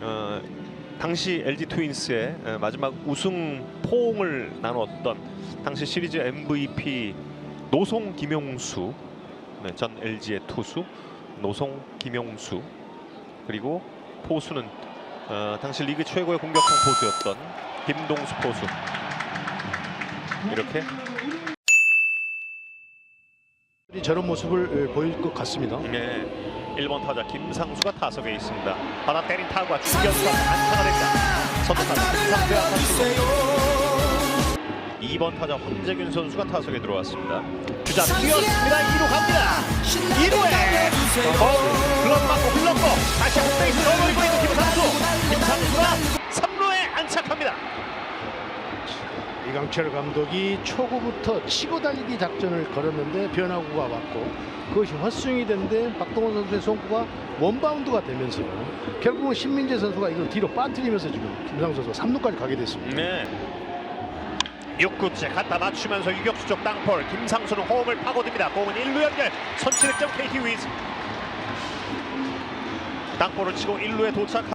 어, 당시 LG 트윈스의 어, 마지막 우승 포옹을 나눴던 당시 시리즈 MVP 노송 김용수 네, 전 LG의 투수 노송 김용수 그리고 포수는 어, 당시 리그 최고의 공격형 포수였던 김동수 포수. 이렇게. 저런 모습을 에, 보일 것 같습니다. 네, 1번 타자 김상수가 타석에 있습니다. 받아 때린 타구가 중견수 안타가 됩니다. 선두 타자 김상수의 안타출로 2번 타자 황재균 선수가 타석에 들어왔습니다. 주자 뛰었습니다. 2루 갑니다. 2루에 글럽 맞고 흘렀고 다시 홈베이스 넣어버리고 있는 김상수. 김상수가 3루에 안착합니다. 이 강철 감독이 초구부터 치고 달리기 작전을 걸었는데 변화구가 왔고 그것이 헛스윙이 됐는데 박동원 선수의 송구가 원바운드가 되면서 결국은 신민재 선수가 이걸 뒤로 빠뜨리면서 지금 김상수 선수가 3루까지 가게 됐습니다. 네. 6구째 갖다 맞추면서 유격수 쪽 땅볼 김상수는 홈을 파고듭니다. 공은 1루 연결 선취 득점 KT 위즈 땅볼을 치고 1루에 도착 코리안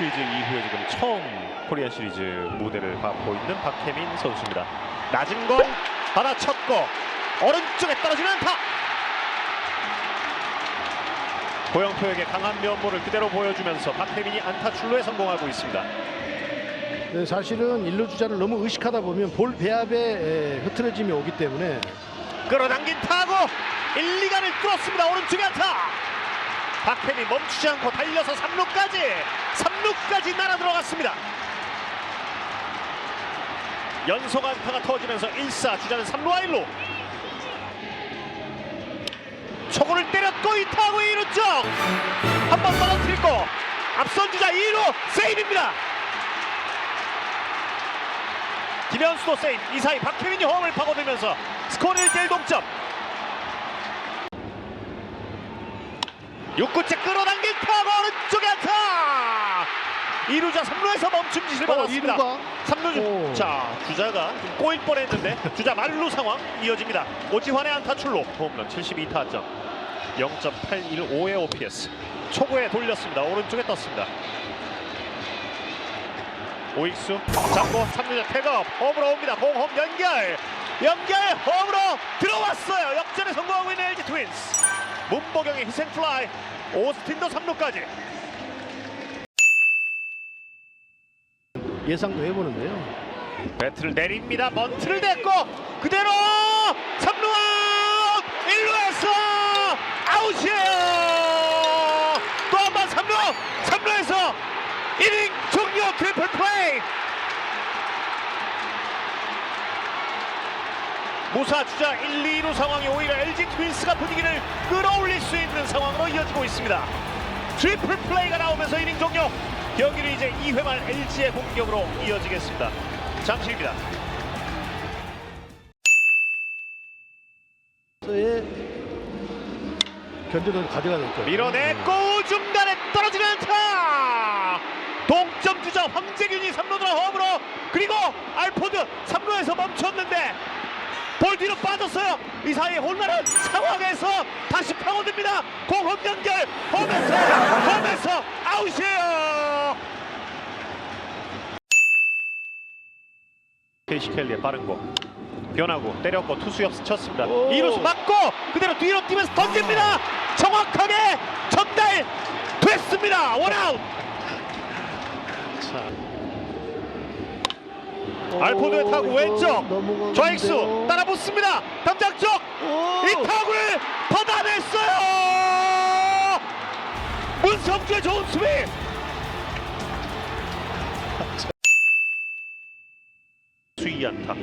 시리즈 이후에 지금 처음 코리안 시리즈 무대를 밟고 있는 박혜민 선수입니다. 낮은 공 받아쳤고 오른쪽에 떨어지는 안타 고영표에게 강한 면모를 그대로 보여주면서 박혜민이 안타 출루에 성공하고 있습니다. 네, 사실은 일루 주자를 너무 의식하다 보면 볼 배합에 에, 흐트러짐이 오기 때문에 끌어당긴 타구 1, 2간을 뚫었습니다 오른쪽에 안타 박혜미 멈추지 않고 달려서 3루까지 3루까지 날아 들어갔습니다. 연속 안타가 터지면서 1사 주자는 3루와 1루. 초구를 때렸고 이 타구 2루 쪽 한 번 떨어뜨리고 앞선 주자 2루 세이브입니다. 김현수도 세이브 이 사이 박혜민이 홈을 파고들면서 스코어 1대1 동점 6구째 끌어당긴 타고 오른쪽에 안타! 2루자 3루에서 멈춤 지시를 받았습니다. 이루가? 3루 오. 자 주자가 좀 꼬일 뻔했는데 주자 만루 상황 이어집니다. 오지환의 안타 출로 홈런 72타점. 0.815의 OPS 초구에 돌렸습니다. 오른쪽에 떴습니다. 오익수 잡고 3루자 태업. 홈으로 옵니다. 공홈 연결. 연결 홈으로 들어왔어요. 역전에 성공하고 있는 LG 트윈스 문보경의 희생 플라이 오스틴도 3루까지 예상도 해보는데요. 배트를 내립니다. 번트를 냈고 그대로 3루 아웃 1루에서 아웃이에요. 또 한 번 3루 3루에서 1인 종료 트리플 플레이. 무사 주자 1, 2루 상황이 오히려 LG 트윈스가 분위기를 끌어올릴 수 있는 상황으로 이어지고 있습니다. 트리플 플레이가 나오면서 이닝 종료. 경기는 이제 2회 말 LG의 공격으로 이어지겠습니다. 잠시입니다. 의 견제도 가져가 될 거예요. 밀어냈고 중간에 떨어지는 안타 동점 주자 황재균이 3루로 홈으로 그리고 알포드 3루에서 멈췄는데 볼 뒤로 빠졌어요. 이 사이에 홀라는 상황에서 다시 파고듭니다. 공홈 연결. 홈에서 홈에서 아웃이에요. 케이시 켈리의 빠른 공. 변하고 때렸고 투수 옆 스쳤습니다. 오. 이루수 맞고 그대로 뒤로 뛰면서 던집니다. 정확하게 전달 됐습니다. 원아웃. 자. 알포드의 오, 타구 왼쪽. 좌익수 따라 붙습니다. 담장 쪽. 오! 이 타구를 받아냈어요. 문성주의 좋은 수비. 수위 안타.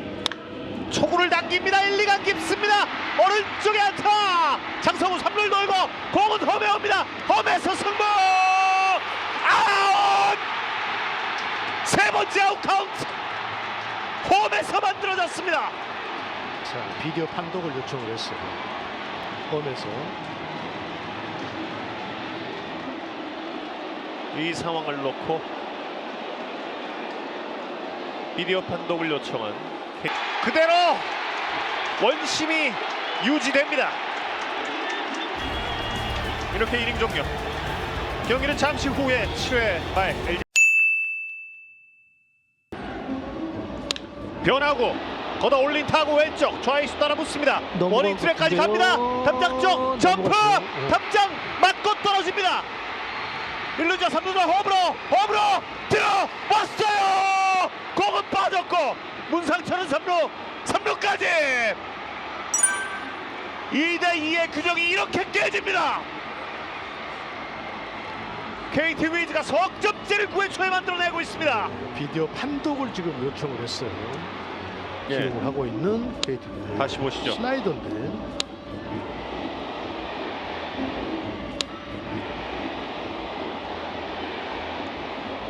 초구를 당깁니다. 1, 2간 깊습니다. 오른쪽에 안타. 장성우 3루를 돌고 공은 홈에 옵니다. 홈에서 승부. 아웃! 세 번째 아웃 카운트 홈에서 만들어졌습니다 자, 비디오 판독을 요청을 했어요. 홈에서 이 상황을 놓고 비디오 판독을 요청한 그대로 원심이 유지됩니다. 이렇게 이닝 종료. 경기는 잠시 후에 7회 말 변하고 걷어 올린 타구 왼쪽 좌익수 따라 붙습니다. 원인 것 트랙까지. 갑니다. 담장 쪽 점프. 네. 담장 맞고 떨어집니다. 1루자 3루자 홈으로 홈으로 들어왔어요. 공은 빠졌고 문상철은 3루 3루까지 2대 2의 규정이 이렇게 깨집니다. KT 위즈가 석점째를 9회 초에 만들어내고 있습니다. 비디오 판독을 지금 요청을 했어요. 예. 기록을 하고 있는 KT 위즈. 다시 보시죠. 슬라이더인데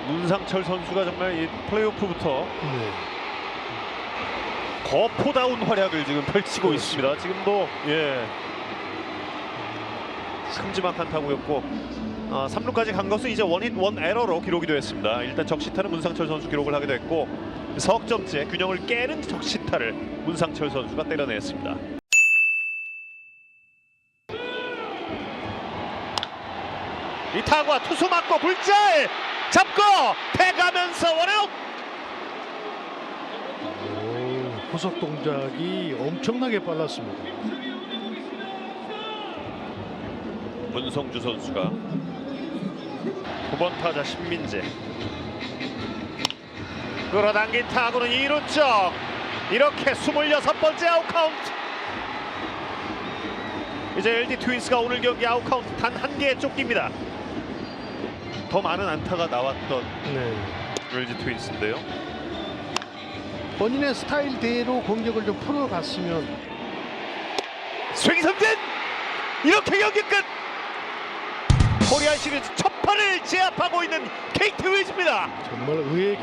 문상철 선수가 정말 이 플레이오프부터 네. 거포다운 활약을 지금 펼치고 그렇죠. 있습니다. 지금도 예 큼지막한 타구였고 아, 3루까지 간 것은 이제 원hit 원 에러로 기록이 되었습니다. 일단 적시타는 문상철 선수 기록을 하게 됐고 석점째 균형을 깨는 적시타를 문상철 선수가 때려냈습니다. 이 타구와 투수 맞고 굴절 잡고 패가면서 원아웃 오, 후속 동작이 엄청나게 빨랐습니다. 문성주 선수가 9번 타자 신민재. 끌어당긴 타구는 2루 쪽 이렇게 26번째 아웃카운트. 이제 LG 트윈스가 오늘 경기 아웃카운트 단 한 개에 쫓깁니다. 더 많은 안타가 나왔던 네. LG 트윈스인데요. 본인의 스타일대로 공격을 좀 풀어갔으면. 스윙 삼진! 이렇게 경기 끝 코리안 시리즈 첫 판을 제압하고 있는 KT 위즈입니다. 정말 의외의